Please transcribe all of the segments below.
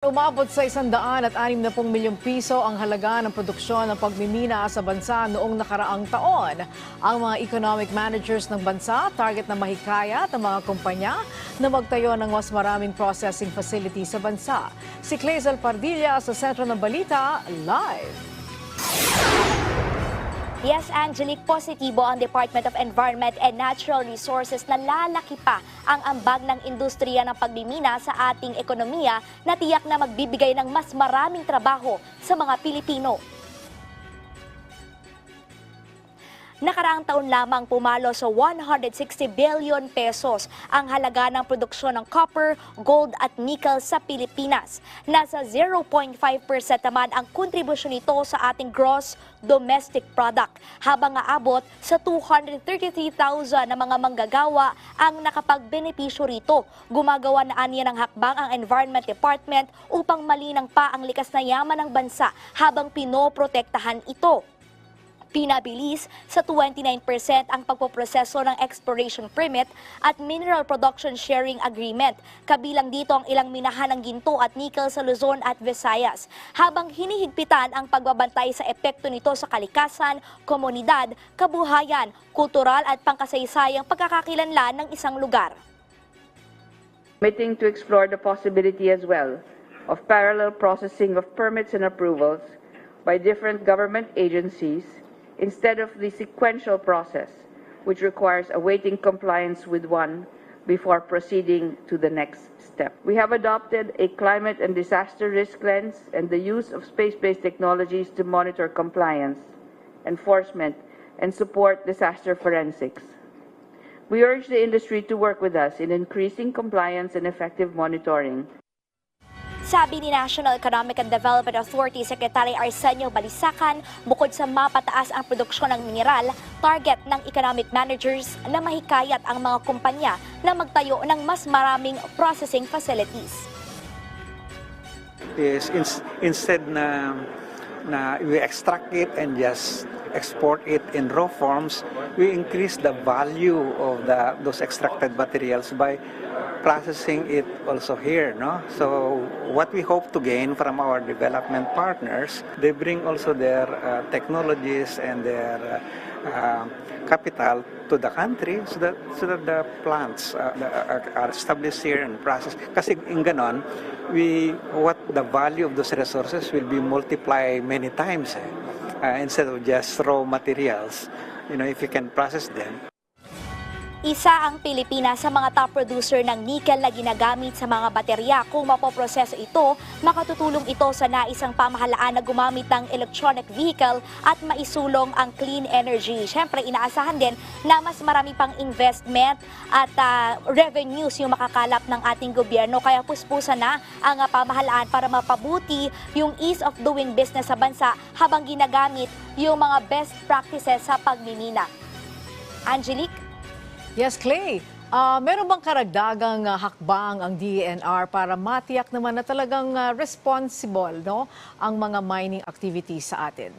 Umabot sa 160 milyong piso ang halaga ng produksyon ng pagmimina sa bansa noong nakaraang taon. Ang mga economic managers ng bansa target na mahikayat ang mga kumpanya na magtayo ng mas maraming processing facility sa bansa. Si Clazel Pardilla sa Sentro ng Balita, live. Yes, Angelique, positibo ang Department of Environment and Natural Resources na lalaki pa ang ambag ng industriya ng pagmimina sa ating ekonomiya na tiyak na magbibigay ng mas maraming trabaho sa mga Pilipino. Nakaraang taon lamang pumalo sa 160 billion pesos ang halaga ng produksyon ng copper, gold at nickel sa Pilipinas. Nasa 0.5% naman ang kontribusyon nito sa ating gross domestic product habang aabot sa 233,000 na mga manggagawa ang nakapagbenepisyo rito. Gumagawa na aniya ng hakbang ang Environment Department upang malinang pa ang likas na yaman ng bansa habang pinoprotektahan ito. Pinabilis sa 29% ang pagpoproseso ng exploration permit at mineral production sharing agreement. Kabilang dito ang ilang minahan ng ginto at nickel sa Luzon at Visayas. Habang hinihigpitan ang pagbabantay sa epekto nito sa kalikasan, komunidad, kabuhayan, kultural at pangkasaysayang pagkakakilanlan ng isang lugar. committing to explore the possibility as well of parallel processing of permits and approvals by different government agencies instead of the sequential process, which requires awaiting compliance with one before proceeding to the next step. We have adopted a climate and disaster risk lens and the use of space-based technologies to monitor compliance, enforcement, and support disaster forensics. We urge the industry to work with us in increasing compliance and effective monitoring. Sabi ni National Economic and Development Authority Secretary Arsenio Balisacan, bukod sa mapataas ang produksyon ng mineral, target ng economic managers na mahikayat ang mga kumpanya na magtayo ng mas maraming processing facilities. is ins- instead na na we extract it and just export it in raw forms, we increase the value of the those extracted materials by processing it also here, no? So what we hope to gain from our development partners, they bring also their uh, technologies and their uh, uh, capital to the country so that so that the plants uh, are, are established here and processed. Kasi in ganon, we what the value of those resources will be multiplied many times eh. Uh, instead of just raw materials. You know, if you can process them, Isa ang Pilipinas sa mga top producer ng nickel na ginagamit sa mga baterya. Kung mapoproseso ito, makatutulong ito sa naisang pamahalaan na gumamit ng electronic vehicle at maisulong ang clean energy. Siyempre, inaasahan din na mas marami pang investment at ah, revenues yung makakalap ng ating gobyerno. Kaya puspusan na ang ah, pamahalaan para mapabuti yung ease of doing business sa bansa habang ginagamit yung mga best practices sa pagmimina. Angelique? Yes, Clay. Ah, meron bang karagdagang ah, hakbang ang DENR para matiyak naman na talagang ah, responsible no, ang mga mining activities sa atin?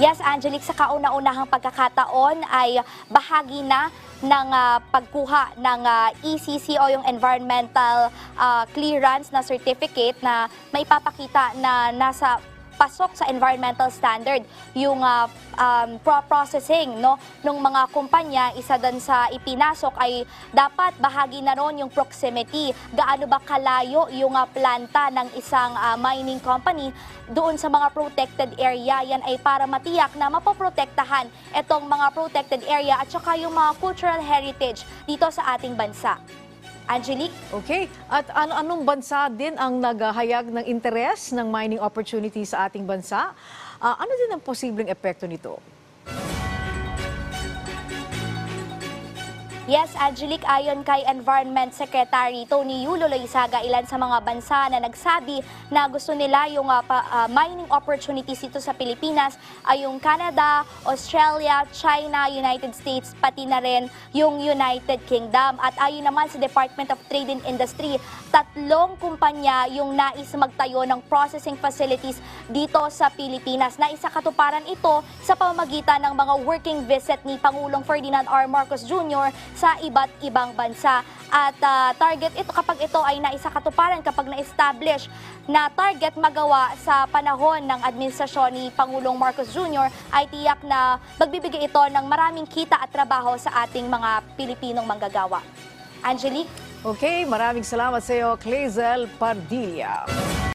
Yes, Angelique, sa kauna-unahang pagkakataon ay bahagi na ng ah, pagkuha ng ah, ECC o yung environmental ah, clearance na certificate na may papakita na nasa pasok sa environmental standard yung ah, um, pro- processing no? Ng mga kumpanya isa doon sa ipinasok ay dapat bahagi na ron yung proximity. Gaano ba kalayo yung ah, planta ng isang ah, mining company doon sa mga protected area? Yan ay para matiyak na mapoprotektahan itong mga protected area at saka yung mga cultural heritage dito sa ating bansa Angelique Okay. At ano anong bansa din ang naghahayag ng interes ng mining opportunity sa ating bansa? Ah, ano din ang posibleng epekto nito? Yes, Angelique, ayon kay Environment Secretary Tony Yulo Loizaga, ilan sa mga bansa na nagsabi na gusto nila yung pa- ah, mining opportunities dito sa Pilipinas ay yung Canada, Australia, China, United States, pati na rin yung United Kingdom. At ayon naman sa Department of Trade and Industry, tatlong kumpanya yung nais magtayo ng processing facilities dito sa Pilipinas. Naisa katuparan ito sa pamamagitan ng mga working visit ni Pangulong Ferdinand R. Marcos Jr. sa iba't ibang bansa. At ah, target ito kapag ito ay naisakatuparan, kapag na-establish na target magawa sa panahon ng administrasyon ni Pangulong Marcos Jr. ay tiyak na magbibigay ito ng maraming kita at trabaho sa ating mga Pilipinong manggagawa. Angelique? Okay, maraming salamat sa iyo, Clazel Pardilla.